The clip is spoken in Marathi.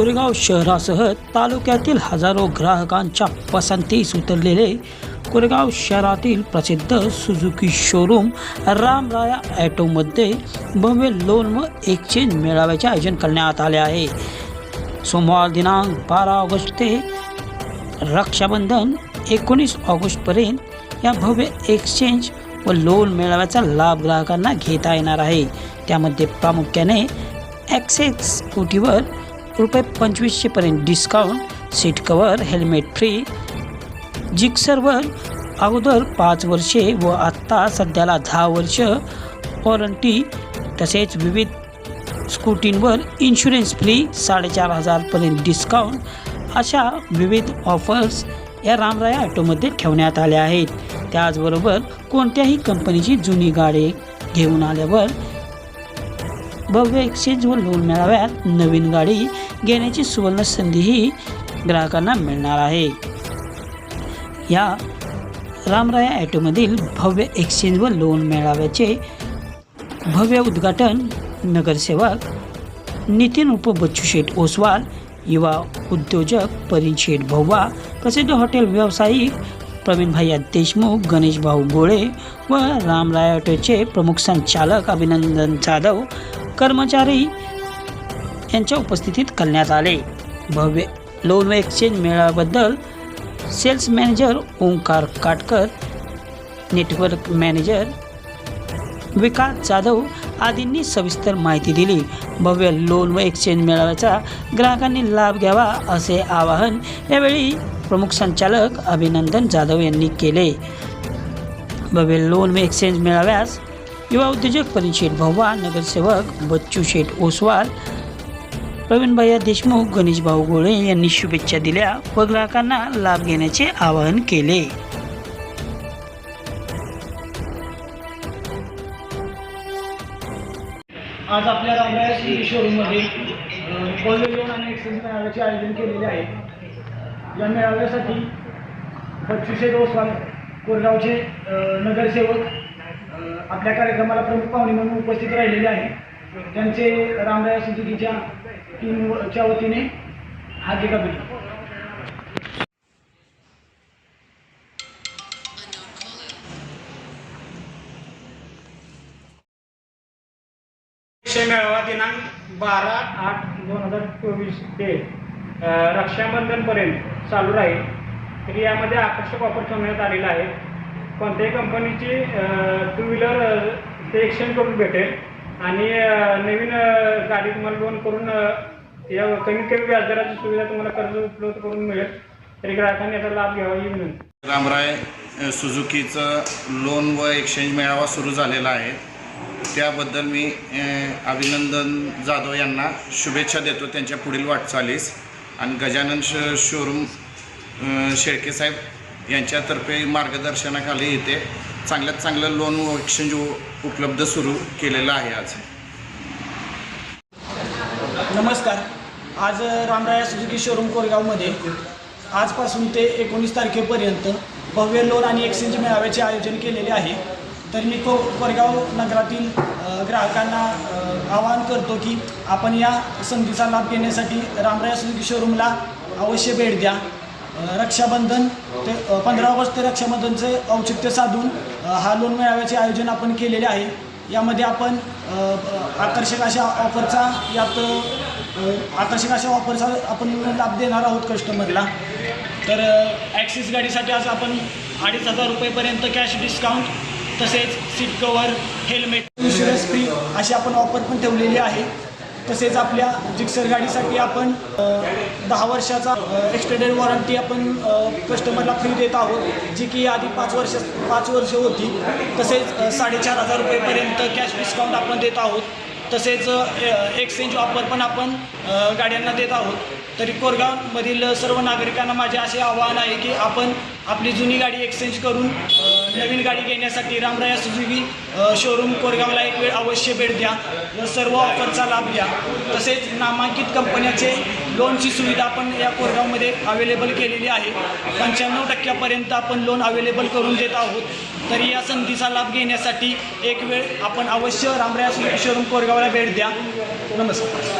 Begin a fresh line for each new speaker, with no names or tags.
कोरेगाव शहरासह तालुक्यातील हजारो ग्राहकांच्या पसंतीस उतरलेले कोरेगाव शहरातील प्रसिद्ध सुझुकी शोरूम रामराया ॲटोमध्ये भव्य लोन व एक्सचेंज मेळाव्याचे आयोजन करण्यात आले आहे. सोमवार दिनांक बारा ऑगस्ट ते रक्षाबंधन एकोणीस ऑगस्टपर्यंत या भव्य एक्सचेंज व लोन मेळाव्याचा लाभ ग्राहकांना घेता येणार आहे. त्यामध्ये प्रामुख्याने ॲक्सेस स्कूटीवर रुपये पंचवीसशेपर्यंत discount seat cover helmet free जिक्सरवर अगोदर पाच वर्षे व आत्ता सध्याला दहा वर्ष वॉरंटी तसेच विविध स्कूटींवर इन्शुरन्स फ्री साडेचार हजारपर्यंत डिस्काउंट अशा विविध ऑफर्स या रामराया ॲटोमध्ये ठेवण्यात आल्या आहेत. त्याचबरोबर कोणत्याही कंपनीची जुनी गाडी घेऊन आल्यावर भव्य एक्सचेंज व लोन मेळाव्यात नवीन गाडी घेण्याची सुवर्ण संधीही ग्राहकांना मिळणार आहे. या रामराया ॲटोमधील भव्य एक्सचेंज व लोन मेळाव्याचे भव्य उद्घाटन नगरसेवक नितीन उप बच्चू शेठ ओसवाल युवा उद्योजक परिन शेठ भव्वा प्रसिद्ध हॉटेल व्यावसायिक प्रवीण भैया देशमुख गणेश भाऊ गोळे व रामराय ऑटोचे प्रमुख संचालक अभिनंदन जाधव कर्मचारी यांच्या उपस्थितीत करण्यात आले. भव्य लोन व exchange मेळाव्याबद्दल sales manager Omkar Katkar network manager Vikas Jadhav आदींनी सविस्तर माहिती दिली. भव्य लोन व एक्सचेंज मेळाव्याचा ग्राहकांनी लाभ घ्यावा असे आवाहन यावेळी प्रमुख संचालक अभिनंदन जाधव यांनी केले. भव्य लोन व एक्सचेंज मेळाव्यास युवा उद्योजक परिशेठ भव्वा नगरसेवक बच्चू शेठ ओसवाल प्रवीणभैया देशमुख गणेशभाऊ गोळे यांनी शुभेच्छा दिल्या व ग्राहकांना लाभ घेण्याचे आवाहन केले.
आज आपल्या रामराया सिटी शोरूममध्ये भव्य लोन आणि एक्सचेंज मेळाव्याचे आयोजन केलेले आहे. या मेळाव्यासाठी बक्षिसे दोस्वाल कोरगावचे नगरसेवक आपल्या कार्यक्रमाला प्रमुख पाहुणे म्हणून उपस्थित राहिलेले आहे. त्यांचे रामराया सुजुकीच्या टीमच्या वतीने हार्दिक अभिनंदन
मेळावा दिनांक बारा आठ दोन हजार चोवीस ते रक्षाबंधनपर्यंत चालू राहील. तर यामध्ये आकर्षक ऑफर ठेवण्यात आलेला आहे कोणत्याही कंपनीची टू व्हीलर ते एक्सचेंज करून भेटेल. आणि नवीन गाडी तुम्हाला लोन करून या कमीत कमी व्याजदराची सुविधा तुम्हाला कर्ज उपलब्ध करून मिळेल. तरी ग्राहकांनी याचा लाभ घ्यावा ही विनंती
रामराय सुझुकीचं लोन व एक्सचेंज मेळावा सुरू झालेला आहे. त्याबद्दल मी अभिनंदन जाधव यांना शुभेच्छा देतो त्यांच्या पुढील वाटचालीस. आणि गजानन श शोरूम शेळकेसाहेब शेळके साहेब यांच्यातर्फे मार्गदर्शनाखाली इथे चांगल्यात चांगलं लोन व एक्सचेंज उपलब्ध सुरू केलेलं आहे आज.
नमस्कार. आज रामराया सुजुकी शोरूम कोरगावमध्ये आजपासून ते एकोणीस तारखेपर्यंत भव्य लोन आणि एक्सचेंज मेळाव्याचे आयोजन केलेले आहे. तर मी को कोरगाव नगरातील ग्राहकांना आवाहन करतो की आपण या संधीचा लाभ घेण्यासाठी रामराया सुजुकी शोरूमला अवश्य भेट द्या. रक्षाबंधन ते पंधरा ऑगस्ट ते रक्षाबंधनचे औचित्य साधून हा लोन मेळाव्याचे आयोजन आपण केलेले आहे. यामध्ये आपण आकर्षक अशा ऑफरचा यात आकर्षक अशा ऑफरचा आपण लाभ देणार आहोत कस्टमरला तर ॲक्सिस गाडीसाठी आज आपण अडीच हजार रुपयेपर्यंत कॅश डिस्काउंट तसेच seat cover helmet insurance free अशी आपण ऑफर पण ठेवलेली आहे. तसेच आपल्या जिक्सर गाडीसाठी आपण दहा वर्षाचा एक्सटेंडेड वॉरंटी आपण कस्टमरला फ्री देत आहोत जी की आधी पाच वर्ष पाच वर्ष होती. तसेच साडेचार हजार रुपयेपर्यंत कॅश डिस्काउंट आपण देत आहोत. तसेच एक्सचेंज ऑफर पण आपण गाड्यांना देत आहोत. तरी कोरगावमधील सर्व नागरिकांना माझे असे आवाहन आहे की आपण आपली जुनी गाडी एक्सचेंज करून नवीन गाडी घेण्यासाठी रामराया सुजुकी शोरूम कोरगावला एक वेळ अवश्य भेट द्या. व सर्व ऑफरचा लाभ घ्या. तसेच नामांकित कंपन्याचे लोनची सुविधा आपण या कोरगावमध्ये अवेलेबल केलेली आहे. पंच्याण्णव टक्क्यापर्यंत आपण लोन अवेलेबल करून देत आहोत. तरी या संधीचा लाभ घेण्यासाठी एक वेळ आपण अवश्य रामराया सुजुकी शोरूम कोरगावला भेट द्या. नमस्कार.